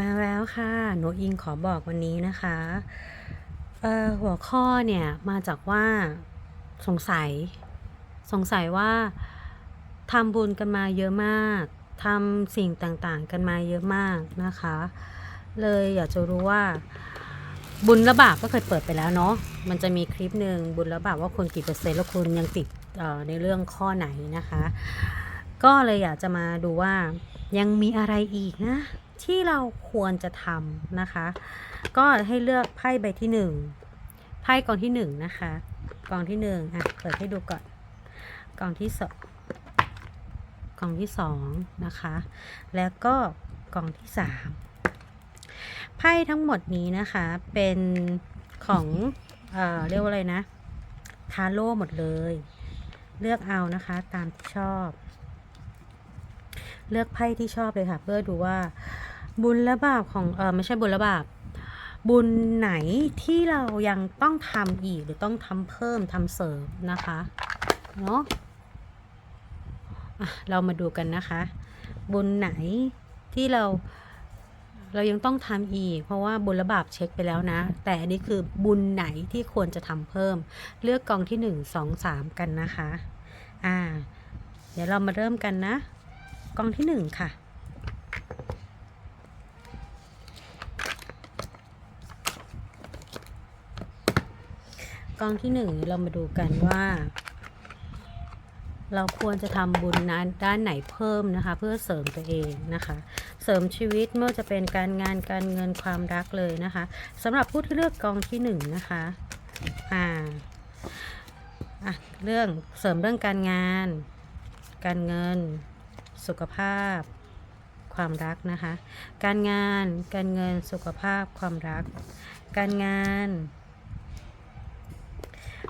มาแล้วค่ะหนูอิงขอบอกวันนี้นะคะหัวข้อเนี่ยมาจากว่าสงสัย สงสัยว่าทำบุญกันมาเยอะมากทำสิ่งต่างๆ กันมาเยอะมากนะคะ เลยอยากจะรู้ว่า บุญและบาปก็เคยเปิดไปแล้วเนาะมันจะมีคลิปหนึ่งบุญและบาปว่าคุณกี่เปอร์เซ็นต์แล้วคุณยังติดในเรื่องข้อไหนนะคะ ก็เลยอยากจะมาดูว่ายังมีอะไรอีกนะ ที่เราควรจะทำนะคะ ก็ให้เลือกไพ่ใบที่หนึ่งไพ่กองที่หนึ่งนะคะกองที่หนึ่งอะเปิดให้ดูก่อนกองที่สองกองที่สองนะคะ แล้วก็กองที่สามไพ่ทั้งหมดนี้นะคะเป็นของเอ่อเรียกว่าอะไรนะทาโร่หมดเลย เลือกเอานะคะตามที่ชอบ เลือกไพ่ที่ชอบเลยค่ะ เพื่อดูว่า บุญและบาปของเออไม่ใช่บุญและบาปบุญไหนที่เรายังต้องทำอีกหรือต้องทำเพิ่มทำเสริมนะคะเนาะเรามาดูกันนะคะ บุญไหนที่เราเรายังต้องทำอีก เพราะว่าบุญและบาปเช็คไปแล้วนะ แต่อันนี้คือบุญไหนที่ควรจะทำเพิ่ม เลือกกองที่หนึ่งสองสามกันนะคะ อ่า เดี๋ยวเรามาเริ่มกันนะ กองที่หนึ่งค่ะ องที่หนึ่งเรามาดูกันว่า เราควรจะทำบุญนั้นด้านไหนเพิ่มนะคะ เพื่อเสริมตัวเองนะคะ เสริมชีวิตไม่ว่าจะเป็นการงานการเงินความรักเลยนะคะสำหรับผู้ที่เลือกกองที่หนึ่งนะคะอ่าอะเรื่องเสริมเรื่องการงาน การเงิน สุขภาพ ความรักนะคะ การงานการเงินสุขภาพความรัก การงาน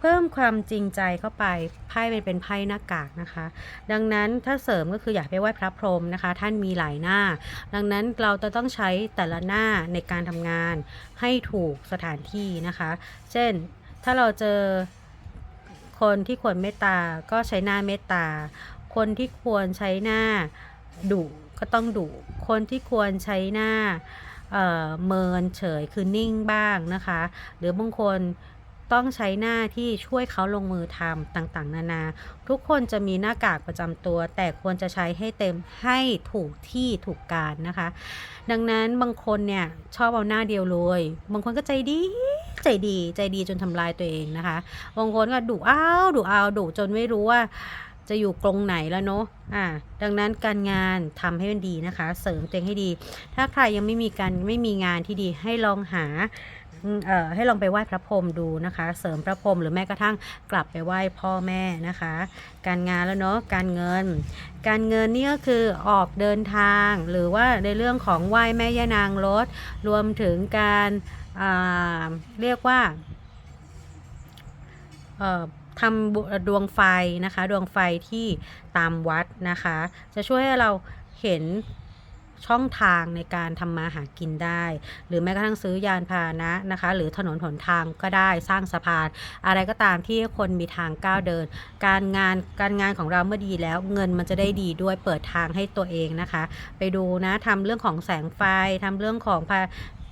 เพิ่มความจริงใจเข้าไปไพ่เป็นเป็นไพ่หน้ากากนะคะ ดังนั้นถ้าเสริมก็คืออยากไปไหว้พระพรหมนะคะ ท่านมีหลายหน้า ดังนั้นเราจะต้องใช้แต่ละหน้าในการทำงานให้ถูกสถานที่นะคะ เช่นถ้าเราเจอคนที่ควรเมตตา ก็ใช้หน้าเมตตา คนที่ควรใช้หน้าดุก็ต้องดุ คนที่ควรใช้หน้าเเมินเฉยคือนิ่งบ้างนะคะ หรือบางคน ต้องใช้หน้าที่ช่วยเขาลงมือทำต่างๆ นานา ทุกคนจะมีหน้ากากประจำตัว แต่ควรจะใช้ให้เต็มให้ถูกที่ถูกการนะคะ ดังนั้นบางคนเนี่ยชอบเอาหน้าเดียวเลยบางคนก็ใจดีใจดีใจดีจนทำลายตัวเองนะคะบางคนก็ดุอ้าวดุอ้าวดุจนไม่รู้ว่าจะอยู่กรงไหนแล้วเนาะ อ่า ดังนั้นการงานทำให้มันดีนะคะ เสริมตัวเองให้ดี ถ้าใครยังไม่มีการไม่มีงานที่ดีให้ลองหา ให้ลองไปไหว้พระพรหมดูนะคะ เสริมพระพรหมหรือแม้กระทั่งกลับไปไหว้พ่อแม่นะคะ การงานแล้วเนาะการเงิน การเงินนี่ก็คือออกเดินทาง หรือว่าในเรื่องของไหว้แม่ย่านางรถ รวมถึงการอ่าเรียกว่าทำดวงไฟนะคะ ดวงไฟที่ตามวัดนะคะ จะช่วยให้เราเห็น ช่องทางในการทำมาหากินได้ หรือแม้กระทั่งซื้อยานพาหนะนะคะ หรือถนนหนทางก็ได้สร้างสะพาน อะไรก็ตามที่คนมีทางก้าวเดิน การงานการงานของเราเมื่อดีแล้วเงินมันจะได้ดีด้วยเปิดทางให้ตัวเองนะคะ ไปดูนะทำเรื่องของแสงไฟทำเรื่องของ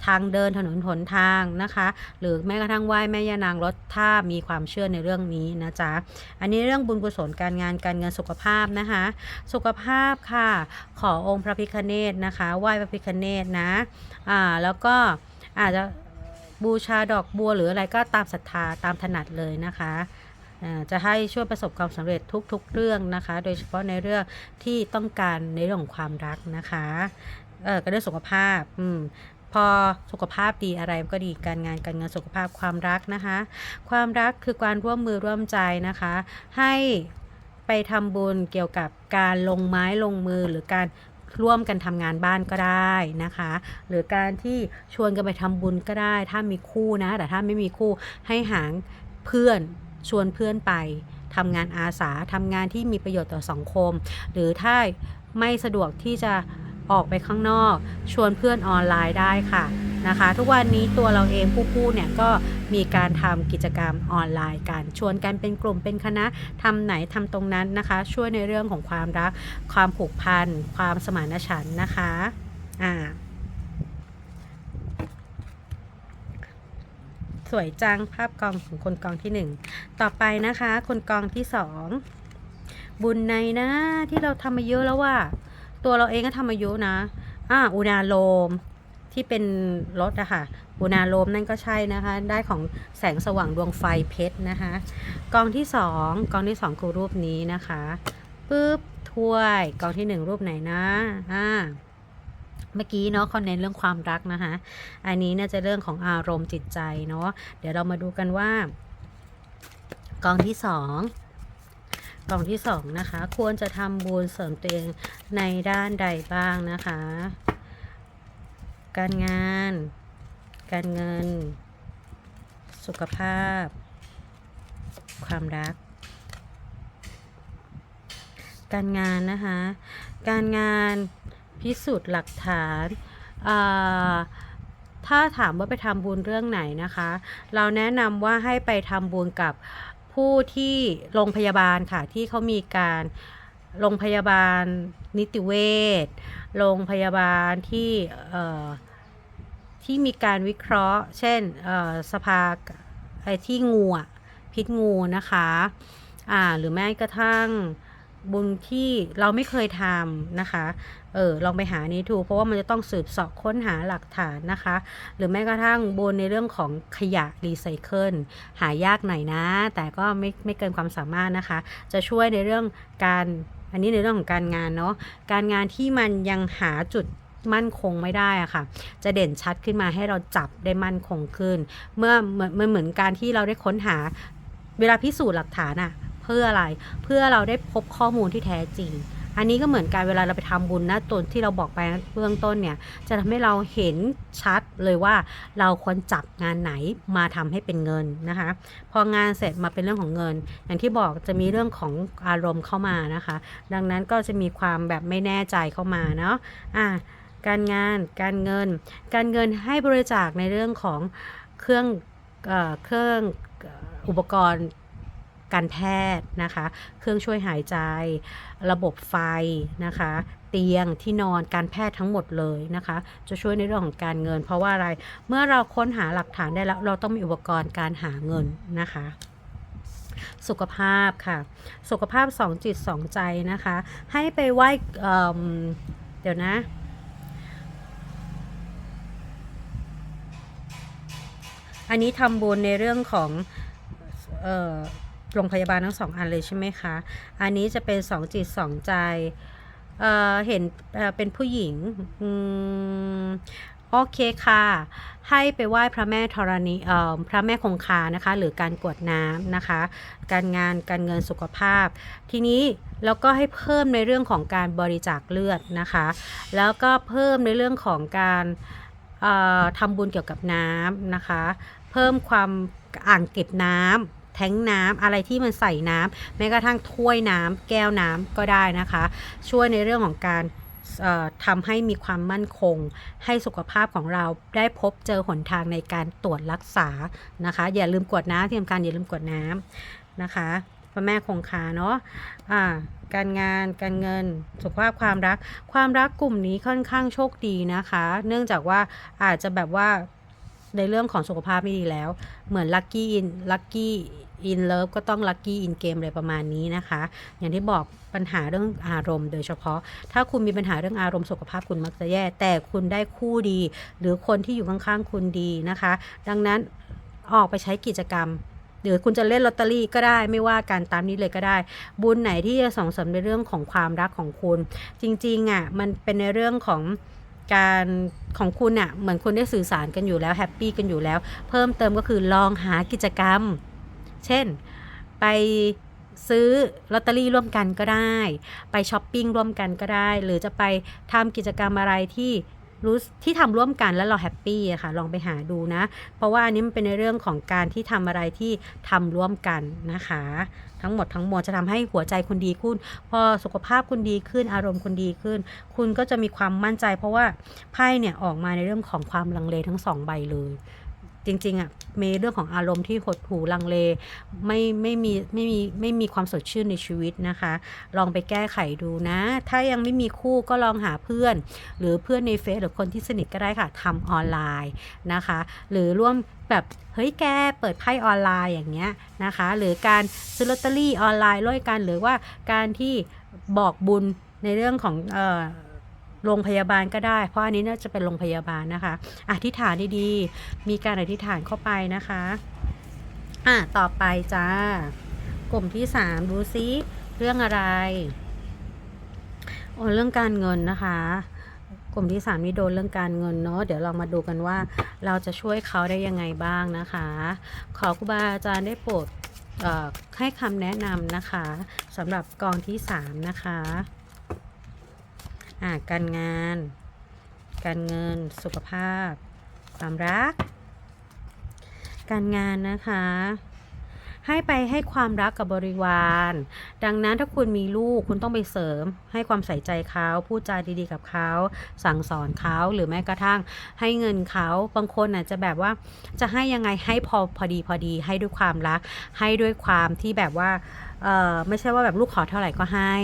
ทางเดินถนนหนทางนะคะ หรือแม้กระทั่งไหว้แม่ย่านางรถถ้ามีความเชื่อในเรื่องนี้นะจ๊ะอันนี้เรื่องบุญกุศลการงานการเงินสุขภาพนะคะ สุขภาพค่ะ ขอองค์พระพิคเนตนะคะไหว้พระพิคเนตนะอ่าแล้วก็อาจจะบูชาดอกบัวหรืออะไรก็ตามศรัทธาตามถนัดเลยนะคะอ่าจะให้ช่วยประสบความสำเร็จทุกๆเรื่องนะคะ โดยเฉพาะในเรื่องที่ต้องการในเรื่องของความรักนะคะ เออก็เรื่องสุขภาพ อืม พอสุขภาพดีอะไรก็ดีการงานการเงินสุขภาพความรักนะคะ ความรักคือการร่วมมือร่วมใจนะคะ ให้ไปทำบุญเกี่ยวกับการลงไม้ลงมือหรือการร่วมกันทำงานบ้านก็ได้นะคะ หรือการที่ชวนกันไปทำบุญก็ได้ ถ้ามีคู่นะ แต่ถ้าไม่มีคู่ให้หางเพื่อนชวนเพื่อนไปทำงานอาสาทำงานที่มีประโยชน์ต่อสังคม หรือถ้าไม่สะดวกที่จะ ออกไปข้างนอก ชวนเพื่อนออนไลน์ได้ค่ะนะคะ ทุกวันนี้ตัวเราเองผู้พูดเนี่ยก็มีการทำกิจกรรมออนไลน์การชวนกันเป็นกลุ่มเป็นคณะทำไหนทำตรงนั้นนะคะ ช่วยในเรื่องของความรัก ความผูกพัน ความสมานฉันท์นะคะอ่าสวยจังภาพกองของคนกองที่หนึ่งต่อไปนะคะ คนกองที่สองบุญในนะที่เราทำมาเยอะแล้วว่า ตัวเราเองก็ทำมายอะนะ อ่าอุณาโลมที่เป็นรถอะค่ะอุณาโลมนั่นก็ใช่นะคะ ได้ของแสงสว่างดวงไฟเพชรนะคะกองที่สองกองที่สองคือรูปนี้นะคะปึ๊บถ้วยกองที่หนึ่งรูปไหนนะอ่าเมื่อกี้เนาะเขาเน้นเรื่องความรักนะคะ อันนี้น่าจะเรื่องของอารมณ์จิตใจเนาะเดี๋ยวเรามาดูกันว่ากองที่สอง กองที่สองนะคะ ควรจะทำบุญเสริมตัวเองในด้านใดบ้างนะคะ การงาน การเงิน สุขภาพ ความรัก การงานนะคะ การงานพิสูจน์หลักฐานอ่าถ้าถามว่าไปทำบุญเรื่องไหนนะคะ เราแนะนำว่าให้ไปทำบุญกับ ผู้ที่โรงพยาบาลค่ะที่เขามีการโรงพยาบาลนิติเวชโรงพยาบาลที่ที่มีการวิเคราะห์ เช่นสภาไอ้ที่งูพิษงูนะคะอ่าหรือแม้กระทั่งบุญที่เราไม่เคยทำนะคะ เออลองไปหานี้ดูเพราะว่ามันจะต้องสืบสอบค้นหาหลักฐานนะคะ หรือแม้กระทั่งบนในเรื่องของขยะรีไซเคิลหายากหน่อยนะ แต่ก็ไม่ไม่เกินความสามารถนะคะ จะช่วยในเรื่องการอันนี้ในเรื่องของการงานเนาะการงานที่มันยังหาจุดมั่นคงไม่ได้อะค่ะ จะเด่นชัดขึ้นมาให้เราจับได้มั่นคงขึ้น เมื่อเหมือนมันเหมือนการที่เราได้ค้นหาเวลาพิสูจน์หลักฐานอะเพื่ออะไรเพื่อเราได้พบข้อมูลที่แท้จริง อันนี้ก็เหมือนกันเวลาเราไปทำบุญนะตนที่เราบอกไปเบื้องต้นเนี่ย จะทำให้เราเห็นชัดเลยว่าเราควรจับงานไหนมาทำให้เป็นเงินนะคะ พองานเสร็จมาเป็นเรื่องของเงิน อย่างที่บอกจะมีเรื่องของอารมณ์เข้ามานะคะ ดังนั้นก็จะมีความแบบไม่แน่ใจเข้ามาเนาะอะการงานการเงิน การเงินให้บริจาคในเรื่องของเครื่องเอ่อเครื่องอุปกรณ์ การแพทย์นะคะ เครื่องช่วยหายใจ ระบบไฟนะคะ เตียงที่นอนการแพทย์ทั้งหมดเลยนะคะ จะช่วยในเรื่องของการเงิน เพราะว่าอะไรเมื่อเราค้นหาหลักฐานได้แล้ว เราต้องมีอุปกรณ์การหาเงินนะคะสุขภาพค่ะ สุขภาพสองจิตสองใจนะคะ ให้ไปไหว้เเดี๋ยวนะ อันนี้ทำบุญในเรื่องของ โรงพยาบาลทั้งสองอันเลยใช่ไหมคะ อันนี้จะเป็นสองจิตสองใจเอ่อเห็นเเป็นผู้หญิงอืมโอเคค่ะ ให้ไปไหว้พระแม่ธรณีเอ่อพระแม่คงคานะคะ หรือการกวดน้ำนะคะ การงานการเงินสุขภาพ ทีนี้แล้วก็ให้เพิ่มในเรื่องของการบริจาคเลือดนะคะ แล้วก็เพิ่มในเรื่องของการเอ่อทำบุญเกี่ยวกับน้ำนะคะ เพิ่มความอ่างเก็บน้ำ แทงน้ำอะไรที่มันใส่น้ำแม้กระทั่งถ้วยน้ำแก้วน้ำก็ได้นะคะ ช่วยในเรื่องของการเอ่อทำให้มีความมั่นคง ให้สุขภาพของเราได้พบเจอหนทางในการตรวจรักษานะคะ อย่าลืมกวดน้ำที่สำคัญอย่าลืมกวดน้ำนะคะพระแม่คงคาเนาะอ่าการงาน การเงิน สุขภาพความรัก ความรักกลุ่มนี้ค่อนข้างโชคดีนะคะ เนื่องจากว่าอาจจะแบบว่า ในเรื่องของสุขภาพไม่ดีแล้ว เหมือนลัคกี้อินลัคกี้อินเลิฟก็ต้องลัคกี้อินเกมอะไรประมาณนี้นะคะ อย่างที่บอกปัญหาเรื่องอารมณ์ โดยเฉพาะ ถ้าคุณมีปัญหาเรื่องอารมณ์สุขภาพคุณมักจะแย่ แต่คุณได้คู่ดี หรือคนที่อยู่ข้างๆคุณดีนะคะ ดังนั้นออกไปใช้กิจกรรมหรือคุณจะเล่นลอตเตอรี่ก็ได้ไม่ว่าการตามนี้เลยก็ได้ บุญไหนที่จะส่งเสริมในเรื่องของความรักของคุณ จริงๆอะมันเป็นในเรื่องของ การของคุณอะเหมือนคุณได้สื่อสารกันอยู่แล้วแฮปปี้กันอยู่แล้ว เพิ่มเติมก็คือลองหากิจกรรม เช่นไปซื้อลอตเตอรี่ร่วมกันก็ได้ ไปช้อปปิ้งร่วมกันก็ได้ หรือจะไปทำกิจกรรมอะไรที่ รู้ที่ทำร่วมกันแล้วเราแฮปปี้อะค่ะ ลองไปหาดูนะ เพราะว่าอันนี้มันเป็นในเรื่องของการที่ทำอะไรที่ทำร่วมกันนะคะ ทั้งหมดทั้งมวลจะทำให้หัวใจคุณดีขึ้น พอสุขภาพคุณดีขึ้น อารมณ์คุณดีขึ้น คุณก็จะมีความมั่นใจ เพราะว่าไพ่เนี่ยออกมาในเรื่องของความลังเลทั้งสองใบเลย จริงๆอะมีเรื่องของอารมณ์ที่หดหู่ลังเลไม่ไม่มีไม่มีไม่มีความสดชื่นในชีวิตนะคะ ลองไปแก้ไขดูนะ ถ้ายังไม่มีคู่ก็ลองหาเพื่อน หรือเพื่อนในเฟซหรือคนที่สนิทก็ได้ค่ะทำออนไลน์นะคะ หรือร่วมแบบเฮ้ยแกเปิดไพ่ออนไลน์อย่างเงี้ยนะคะ หรือการซื้อลอตเตอรี่ออนไลน์ด้วยกันหรือว่าการที่บอกบุญในเรื่องของเอ่อ โรงพยาบาลก็ได้ เพราะอันนี้น่าจะเป็นโรงพยาบาลนะคะ อธิษฐานดีๆ มีการอธิษฐานเข้าไปนะคะ อะ ต่อไปจ้ากลุ่มที่สามดูซิเรื่องอะไรโอ้เรื่องการเงินนะคะ กลุ่มที่สามนี่โดนเรื่องการเงินเนาะเดี๋ยวเรามาดูกันว่าเราจะช่วยเขาได้ยังไงบ้างนะคะ ขอครูบาอาจารย์ได้โปรดเอ่อให้คำแนะนำนะคะสำหรับกองที่สามนะคะ อ่าการงาน การเงิน สุขภาพ ความรัก การงานนะคะ ให้ไปให้ความรักกับบริวาร ดังนั้นถ้าคุณมีลูกคุณต้องไปเสริม ให้ความใส่ใจเขาพูดจาดีๆกับเขา สั่งสอนเขาหรือแม้กระทั่ง ให้เงินเขาบางคนอาจจะแบบว่าจะให้ยังไงให้พอพอดีพอดี ให้ด้วยความรัก ให้ด้วยความที่แบบว่า ไม่ใช่ว่าแบบลูกขอเท่าไหร่ก็ให้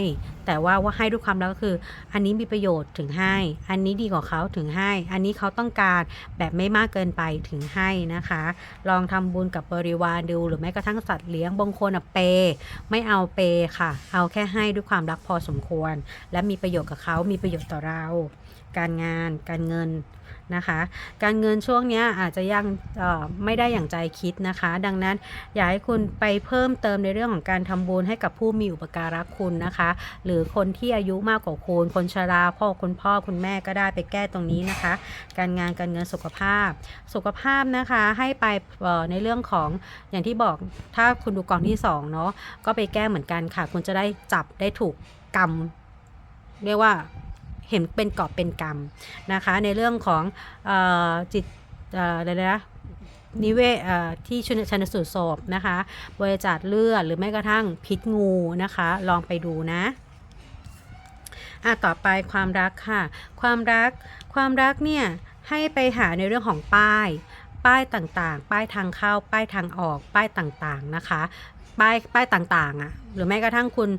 แต่ว่าว่าให้ด้วยความรักก็คือ อันนี้มีประโยชน์ถึงให้ อันนี้ดีกว่าเขาถึงให้ อันนี้เขาต้องการแบบไม่มากเกินไปถึงให้นะคะ ลองทำบุญกับบริวารดู หรือแม้กระทั่งสัตว์เลี้ยงบางคนอะเป ไม่เอาเปค่ะ เอาแค่ให้ด้วยความรักพอสมควร และมีประโยชน์กับเขา มีประโยชน์ต่อเรา การงานการเงินนะคะ การเงินช่วงนี้อาจจะยังไม่ได้อย่างใจคิดนะคะ ดังนั้นอยากให้คุณไปเพิ่มเติมในเรื่องของการทำบุญให้กับผู้มีอุปการะคุณนะคะ หรือคนที่อายุมากกว่าคุณคนชราพ่อคุณพ่อคุณแม่ก็ได้ไปแก้ตรงนี้นะคะ การงานการเงินสุขภาพ สุขภาพนะคะให้ไปในเรื่องของอย่างที่บอกถ้าคุณดูกองที่สองเนาะก็ไปแก้เหมือนกันค่ะ คุณจะได้จับได้ถูกกรรมเรียกว่า เห็นเป็นกอบเป็นกรรมนะคะ ในเรื่องของออจิตอะไรนะนิเวศที่ชนชนสูตรศพนะคะ บริจาคเลือดหรือแม้กระทั่งพิษงูนะคะ ลองไปดูนะอะต่อไปความรักค่ะ ความรักความรักเนี่ยให้ไปหาในเรื่องของป้าย ป้ายต่างๆ ป้ายทางเข้า ป้ายทางออก ป้ายต่างๆนะคะ ป้ายป้ายต่างๆอะ่ะหรือแม้กระทั่งคุณ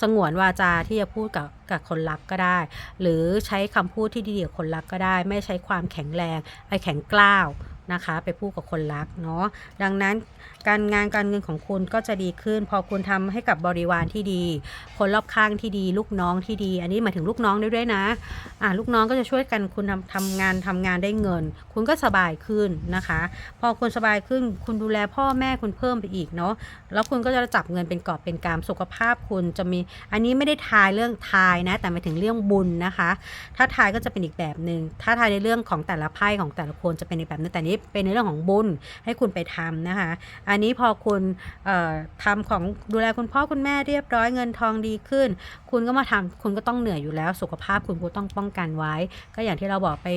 สงวนวาจาที่จะพูดกับกับคนรักก็ได้ หรือใช้คำพูดที่ดีกับคนรักก็ได้ ไม่ใช้ความแข็งแรงไอ้แข็งกล้าว นะคะ ไปพูดกับคนรักเนาะดังนั้นการงานการเงินของคุณก็จะดีขึ้น พอคุณทำให้กับบริวารที่ดี คนรอบข้างที่ดี ลูกน้องที่ดี อันนี้หมายถึงลูกน้องด้วยด้วยนะอ่าลูกน้องก็จะช่วยกันคุณทำทำงานทำงานได้เงิน คุณก็สบายขึ้นนะคะ พอคุณสบายขึ้น คุณดูแลพ่อแม่คุณเพิ่มไปอีกเนาะแล้วคุณก็จะจับเงินเป็นกอบเป็นกำสุขภาพคุณจะมีอันนี้ไม่ได้ทายเรื่องทายนะ แต่หมายถึงเรื่องบุญนะคะ ถ้าทายก็จะเป็นอีกแบบหนึ่งถ้าทายในเรื่องของแต่ละไพ่ของแต่ละคนจะเป็นอีกแบบหนึงแต่นี้เป็นในเรื่องของบุญให้คุณไปทำนะคะ อันนี้พอคุณทำของดูแลคุณพ่อคุณแม่เรียบร้อยเงินทองดีขึ้น คุณก็มาทำคุณก็ต้องเหนื่อยอยู่แล้ว สุขภาพคุณก็ต้องป้องกันไว้ ก็อย่างที่เราบอกไป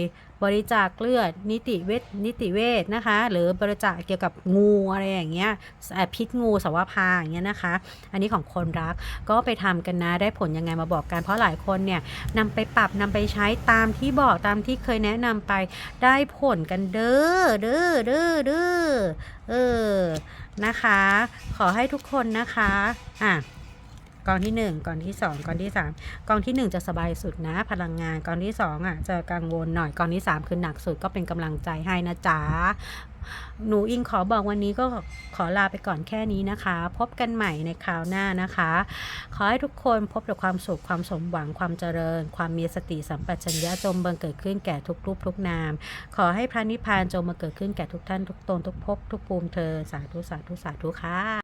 บริจาคเลือดนิติเวชนิติเวชนะคะ หรือบริจาคเกี่ยวกับงูอะไรอย่างเงี้ยพิษงูสวพาอย่างเงี้ยนะคะ อันนี้ของคนรักก็ไปทำกันนะได้ผลยังไงมาบอกกัน เพราะหลายคนเนี่ยนำไปปรับนำไปใช้ตามที่บอกตามที่เคยแนะนำไปได้ผลกันเด้อเด้อเด้อเด้อเออนะคะ ขอให้ทุกคนนะคะอะ กองที่ 1กองที่ 2กองที่ 3กองทีหนึ่1 จะสบายสุดนะ พลังงานกองที่2อะจะกังวลหน่อยกองที่ 3 คือหนักสุดก็เป็นกำลังใจให้นะจ๊ะหนูอิงขอบอกวันนี้ก็ขอลาไปก่อนแค่นี้นะคะ พบกันใหม่ในคราวหน้านะคะ ขอให้ทุกคนพบแต่ความสุขความสมหวังความเจริญ ความมีสติสัมปชัญญะจงบังเกิดขึ้นแก่ทุกรูปทุกนาม ขอให้พระนิพพานจงมาเกิดขึ้นแก่ทุกท่านทุกตนทุกภพทุกภูมิเธอสาธุสาธุสาธุค่ะ